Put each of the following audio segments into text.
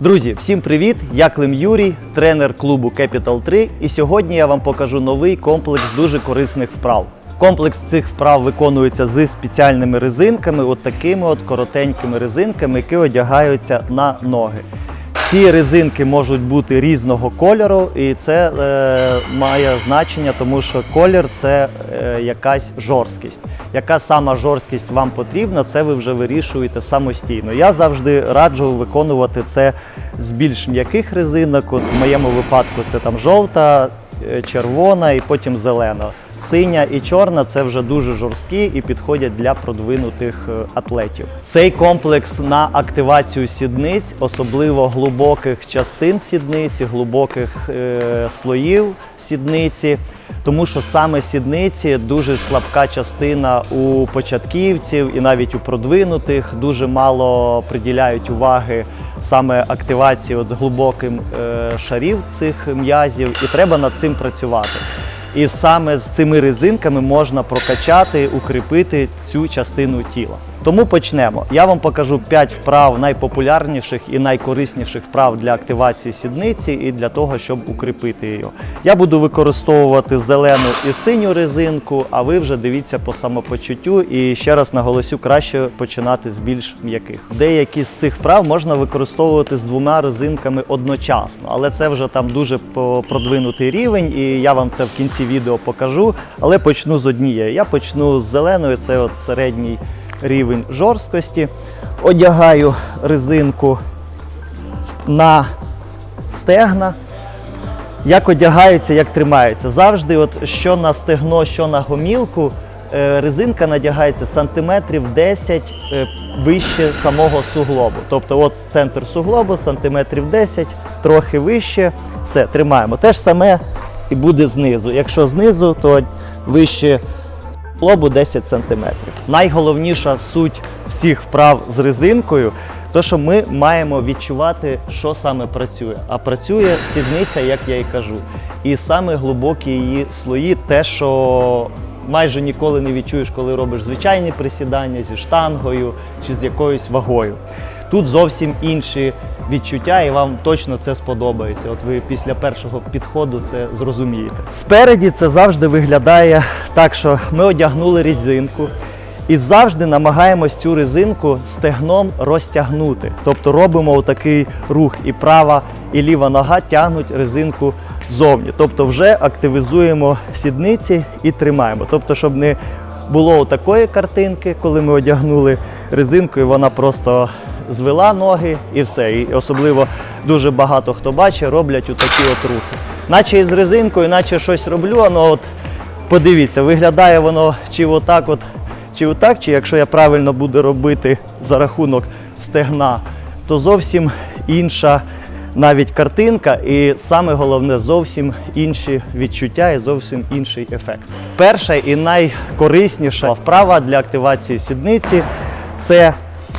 Друзі, всім привіт! Я Клим Юрій, тренер клубу Capital 3. І сьогодні я вам покажу новий комплекс дуже корисних вправ. Комплекс цих вправ виконується з спеціальними резинками, от такими от коротенькими резинками, які одягаються на ноги. Ці резинки можуть бути різного кольору, і це е, має значення, тому що колір це е, якась жорсткість. Яка сама жорсткість вам потрібна, це ви вже вирішуєте самостійно. Я завжди раджу виконувати це з більш м'яких резинок. От в моєму випадку це там жовта, е, червона і потім зелена. Синя і чорна це вже дуже жорсткі і підходять для продвинутих е, атлетів. Цей комплекс на активацію сідниць, особливо глибоких частин сідниці, глибоких е, слоїв сідниці, тому що саме сідниці дуже слабка частина у початківців і навіть у продвинутих дуже мало приділяють уваги саме активації от глибоким е, шарів цих м'язів, і треба над цим працювати. І саме з цими резинками можна прокачати, укріпити цю частину тіла. Тому почнемо. Я вам покажу 5 вправ найпопулярніших і найкорисніших вправ для активації сідниці і для того, щоб укріпити її. Я буду використовувати зелену і синю резинку, а ви вже дивіться по самопочуттю. І ще раз наголосю, краще починати з більш м'яких. Деякі з цих вправ можна використовувати з двома резинками одночасно, але це вже там дуже продвинутий рівень, і я вам це в кінці відео покажу. Але почну з однієї. Я почну з зеленої, це от середній рівень жорсткості. Одягаю резинку на стегна. Як одягається, як тримається. Завжди, от що на стегно, що на гомілку, е, резинка надягається сантиметрів 10 е, вище самого суглобу. Тобто, от центр суглобу, сантиметрів 10, трохи вище. Все, тримаємо. Те ж саме і буде знизу. Якщо знизу, то вище лобу 10 см. Найголовніша суть всіх вправ з резинкою, то що ми маємо відчувати, що саме працює. А працює сідниця, як я і кажу. І саме глибокі її слої, те, що майже ніколи не відчуєш, коли робиш звичайні присідання зі штангою чи з якоюсь вагою. Тут зовсім інші відчуття, і вам точно це сподобається. От ви після першого підходу це зрозумієте. Спереді це завжди виглядає так, що ми одягнули резинку. І завжди намагаємось цю резинку стегном розтягнути. Тобто робимо такий рух, і права, і ліва нога тягнуть резинку зовні. Тобто вже активізуємо сідниці і тримаємо. Тобто, щоб не було такої картинки, коли ми одягнули резинку, і вона просто звела ноги і все. І особливо дуже багато хто бачить, роблять отакі от рухи. Наче із резинкою, наче щось роблю, а ну от подивіться, виглядає воно чи отак, от, чи отак, чи якщо я правильно буду робити за рахунок стегна, то зовсім інша навіть картинка, і саме головне зовсім інші відчуття і зовсім інший ефект. Перша і найкорисніша вправа для активації сідниці це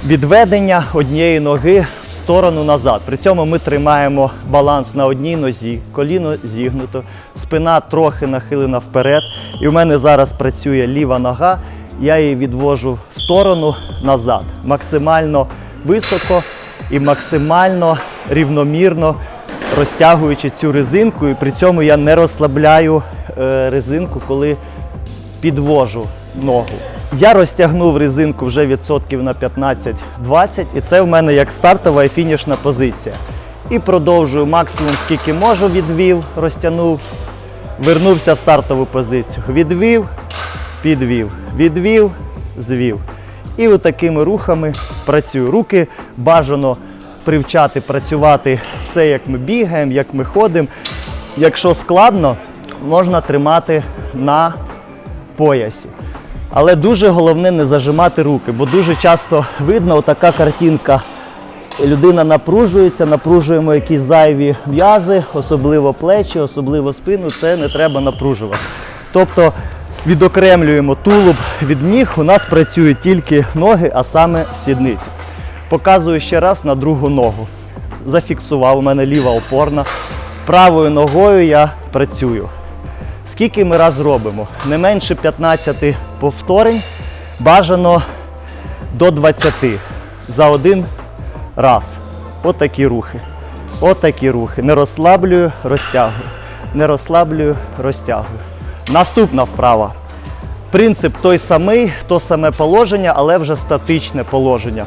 відведення однієї ноги в сторону назад. При цьому ми тримаємо баланс на одній нозі, коліно зігнуто, спина трохи нахилена вперед. І в мене зараз працює ліва нога. Я її відвожу в сторону назад, максимально високо і максимально рівномірно розтягуючи цю резинку. І при цьому я не розслабляю е, резинку, коли підвожу ногу. Я розтягнув резинку вже відсотків на 15-20, і це в мене як стартова і фінішна позиція. І продовжую максимум, скільки можу, відвів, розтягнув, вернувся в стартову позицію. Відвів, підвів, відвів, звів. І от такими рухами працюю. Руки бажано привчати працювати все, як ми бігаємо, як ми ходимо. Якщо складно, можна тримати на поясі. Але дуже головне не зажимати руки, бо дуже часто видно така картинка. Людина напружується, напружуємо якісь зайві м'язи, особливо плечі, особливо спину, це не треба напружувати. Тобто відокремлюємо тулуб від ніг, у нас працюють тільки ноги, а саме сідниці. Показую ще раз на другу ногу. Зафіксував, у мене ліва опорна. Правою ногою я працюю. Скільки ми раз робимо? Не менше 15 повторень, бажано до 20 за один раз. От такі рухи. Отакі рухи. Не розслаблюю, розтягую. Не розслаблюю, розтягую. Наступна вправа. Принцип той самий, то саме положення, але вже статичне положення.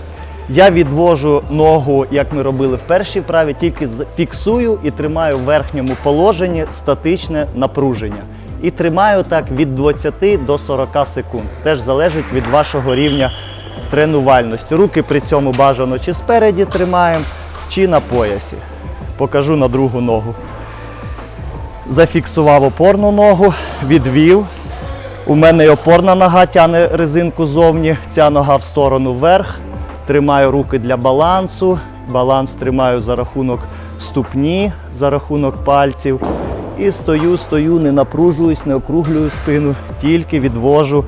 Я відвожу ногу, як ми робили в першій вправі, тільки фіксую і тримаю в верхньому положенні статичне напруження. І тримаю так від 20 до 40 секунд. Теж залежить від вашого рівня тренувальності. Руки при цьому бажано чи спереді тримаємо, чи на поясі. Покажу на другу ногу. Зафіксував опорну ногу, відвів. У мене й опорна нога тягне резинку зовні, ця нога в сторону вверх. Тримаю руки для балансу. Баланс тримаю за рахунок ступні, за рахунок пальців. І стою, стою, не напружуюсь, не округлюю спину, тільки відвожу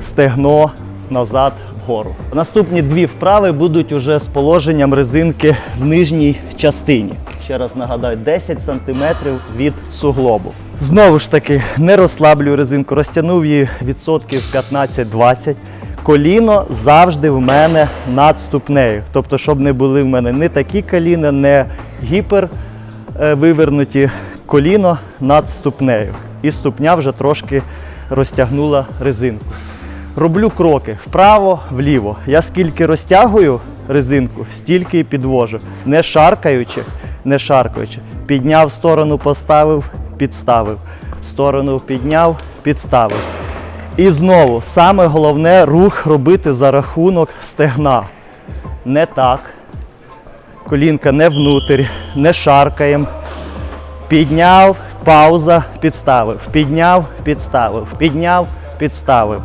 стегно назад вгору. Наступні дві вправи будуть уже з положенням резинки в нижній частині. Ще раз нагадаю, 10 см від суглобу. Знову ж таки, не розслаблюю резинку, розтягнув її відсотків 15-20. Коліно завжди в мене над ступнею. Тобто, щоб не були в мене не такі коліна, не гіпер е, коліно над ступнею. І ступня вже трошки розтягнула резинку. Роблю кроки вправо, вліво. Я скільки розтягую резинку, стільки і підвожу. Не шаркаючи, не шаркаючи. Підняв сторону, поставив, підставив. Сторону підняв, підставив. І знову, саме головне рух робити за рахунок стегна. Не так. Колінка не внутрь, не шаркаємо. Підняв, пауза, підставив. Підняв, підставив. Підняв, підставив.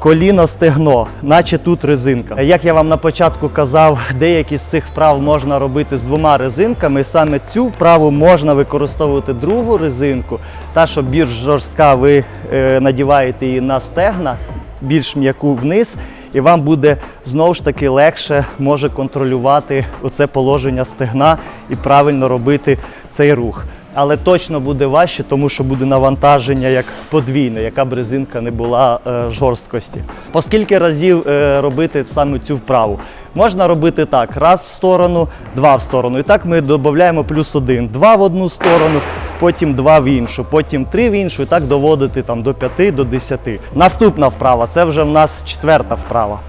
Коліно стегно, наче тут резинка. Як я вам на початку казав, деякі з цих вправ можна робити з двома резинками. Саме цю вправу можна використовувати другу резинку. Та, що більш жорстка, ви е, надіваєте її на стегна, більш м'яку вниз, і вам буде знову ж таки легше може контролювати оце положення стегна і правильно робити цей рух. Але точно буде важче, тому що буде навантаження як подвійне, яка б резинка не була е, жорсткості. По скільки разів е, робити саме цю вправу? Можна робити так: раз в сторону, два в сторону. І так ми додаємо плюс один. Два в одну сторону, потім два в іншу, потім три в іншу, і так доводити там, до п'яти, до десяти. Наступна вправа це вже в нас четверта вправа.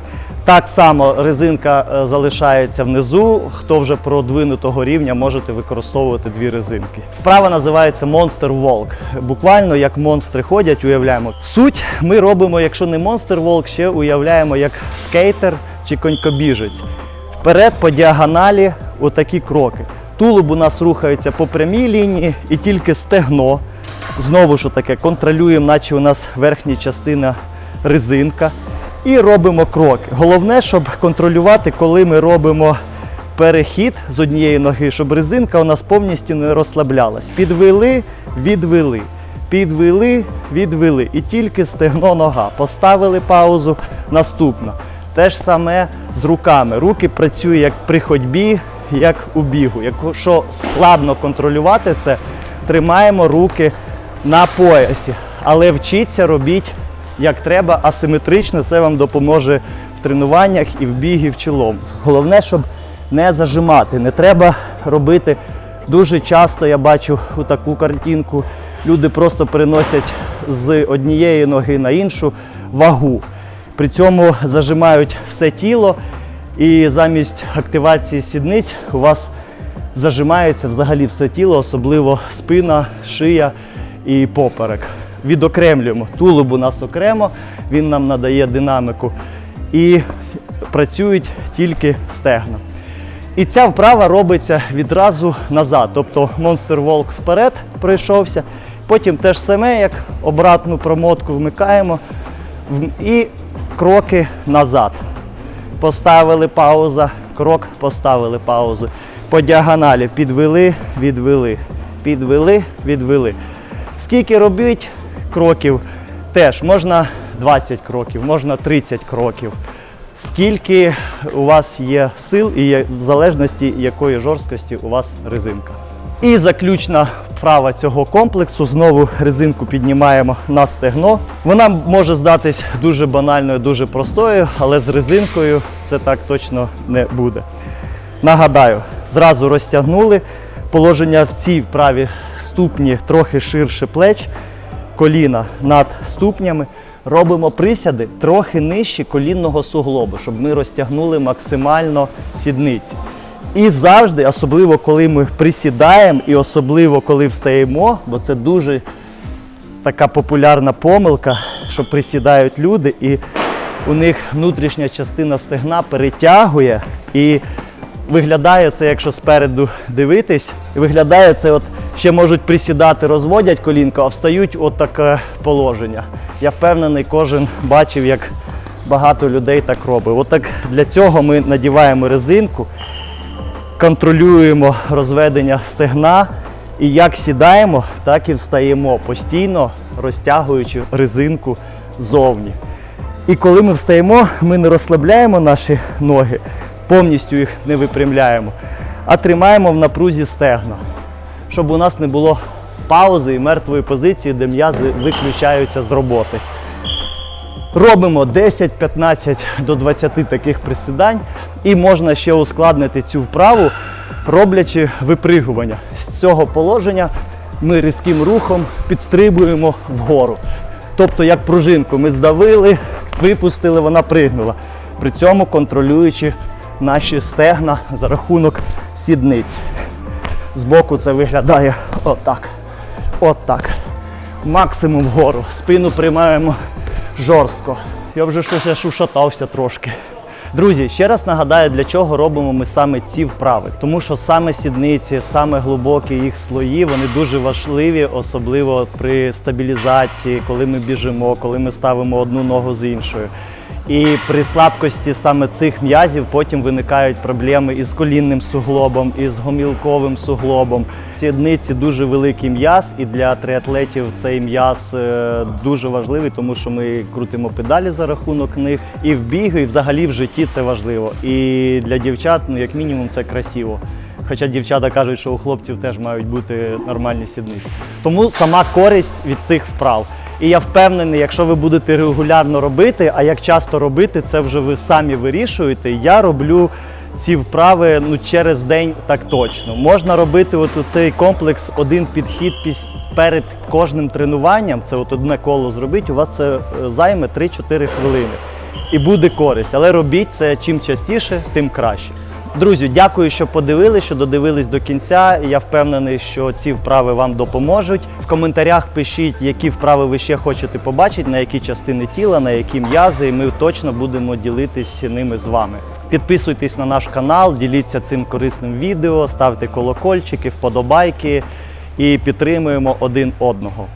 Так само резинка е, залишається внизу. Хто вже продвинутого рівня, можете використовувати дві резинки. Вправа називається Monster Walk. Буквально як монстри ходять, уявляємо. Суть ми робимо, якщо не Monster Walk, ще уявляємо як скейтер чи конькобіжець. Вперед по діагоналі отакі кроки. Тулуб у нас рухається по прямій лінії і тільки стегно. Знову ж таке контролюємо, наче у нас верхня частина резинка і робимо кроки. Головне, щоб контролювати, коли ми робимо перехід з однієї ноги, щоб резинка у нас повністю не розслаблялась. Підвели, відвели, підвели, відвели. І тільки стегно нога. Поставили паузу, наступна. Те ж саме з руками. Руки працюють як при ходьбі, як у бігу. Якщо складно контролювати це, тримаємо руки на поясі. Але вчіться робіть як треба, асиметрично, це вам допоможе в тренуваннях і в бігі в чолом. Головне, щоб не зажимати. Не треба робити дуже часто, я бачу у таку картинку. Люди просто переносять з однієї ноги на іншу вагу. При цьому зажимають все тіло, і замість активації сідниць у вас зажимається взагалі все тіло, особливо спина, шия і поперек. Відокремлюємо. Тулуб у нас окремо, він нам надає динаміку. І працюють тільки стегна. І ця вправа робиться відразу назад. Тобто Monster Walk вперед пройшовся, потім те ж саме, як обратну промотку вмикаємо і кроки назад. Поставили пауза, крок, поставили паузу. По діагоналі підвели, відвели, підвели, відвели. Скільки робить кроків? Теж можна 20 кроків, можна 30 кроків. Скільки у вас є сил і в залежності якої жорсткості у вас резинка. І заключна вправа цього комплексу. Знову резинку піднімаємо на стегно. Вона може здатись дуже банальною, дуже простою, але з резинкою це так точно не буде. Нагадаю, зразу розтягнули, Положення в цій вправі ступні трохи ширше плеч, коліна над ступнями. Робимо присяди трохи нижче колінного суглобу, щоб ми розтягнули максимально сідниці. І завжди, особливо коли ми присідаємо, і особливо коли встаємо, бо це дуже така популярна помилка, що присідають люди, і у них внутрішня частина стегна перетягує і виглядає це, якщо спереду дивитись, виглядає це, от ще можуть присідати, розводять колінко, а встають от таке положення. Я впевнений, кожен бачив, як багато людей так робить. От для цього ми надіваємо резинку, контролюємо розведення стегна. І як сідаємо, так і встаємо, постійно розтягуючи резинку ззовні. І коли ми встаємо, ми не розслабляємо наші ноги, повністю їх не випрямляємо, а тримаємо в напрузі стегна, щоб у нас не було паузи і мертвої позиції, де м'язи виключаються з роботи. Робимо 10-15 до 20 таких присідань, і можна ще ускладнити цю вправу, роблячи випригування. З цього положення ми різким рухом підстрибуємо вгору. Тобто, як пружинку, ми здавили, випустили, вона пригнула. При цьому контролюючи наші стегна за рахунок сідниць. Збоку це виглядає отак. Отак. Максимум вгору. Спину приймаємо жорстко. Я вже щось аж ушатався трошки. Друзі, ще раз нагадаю, для чого робимо ми саме ці вправи. Тому що саме сідниці, саме глибокі їх слої, вони дуже важливі, особливо при стабілізації, коли ми біжимо, коли ми ставимо одну ногу з іншою. І при слабкості саме цих м'язів потім виникають проблеми із колінним суглобом, із гомілковим суглобом. Сідниці дуже великий м'яз, і для триатлетів цей м'яз е, дуже важливий, тому що ми крутимо педалі за рахунок них. І в бігу, і взагалі в житті це важливо. І для дівчат, ну як мінімум, це красиво. Хоча дівчата кажуть, що у хлопців теж мають бути нормальні сідниці. Тому сама користь від цих вправ. І я впевнений, якщо ви будете регулярно робити, а як часто робити, це вже ви самі вирішуєте. Я роблю ці вправи ну, через день так точно. Можна робити от цей комплекс, один підхід перед кожним тренуванням. Це от одне коло зробити, у вас це е, займе 3-4 хвилини. І буде користь. Але робіть це чим частіше, тим краще. Друзі, дякую, що подивились, що додивились до кінця. Я впевнений, що ці вправи вам допоможуть. В коментарях пишіть, які вправи ви ще хочете побачити, на які частини тіла, на які м'язи, і ми точно будемо ділитись ними з вами. Підписуйтесь на наш канал, діліться цим корисним відео, ставте колокольчики, вподобайки і підтримуємо один одного.